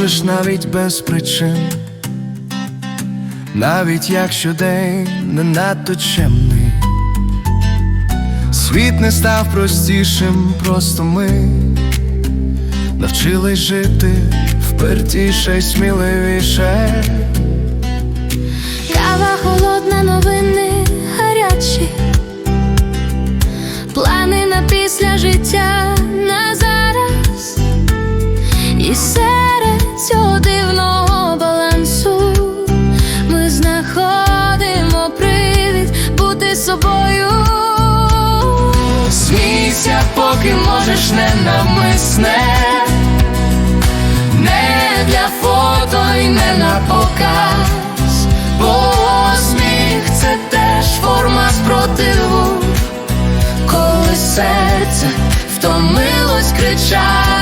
можеш навіть без причин, навіть якщо день не надто чемний, світ не став простішим, просто ми навчились жити впертіше сміливіше. Кава холодна, новини гарячі, плани на після життя і серед цього дивного балансу ми знаходимо привід бути собою. Смійся, поки можеш ненавмисне, не для фото і не на показ, бо сміх це теж форма спротиву, коли серце втомилось кричати.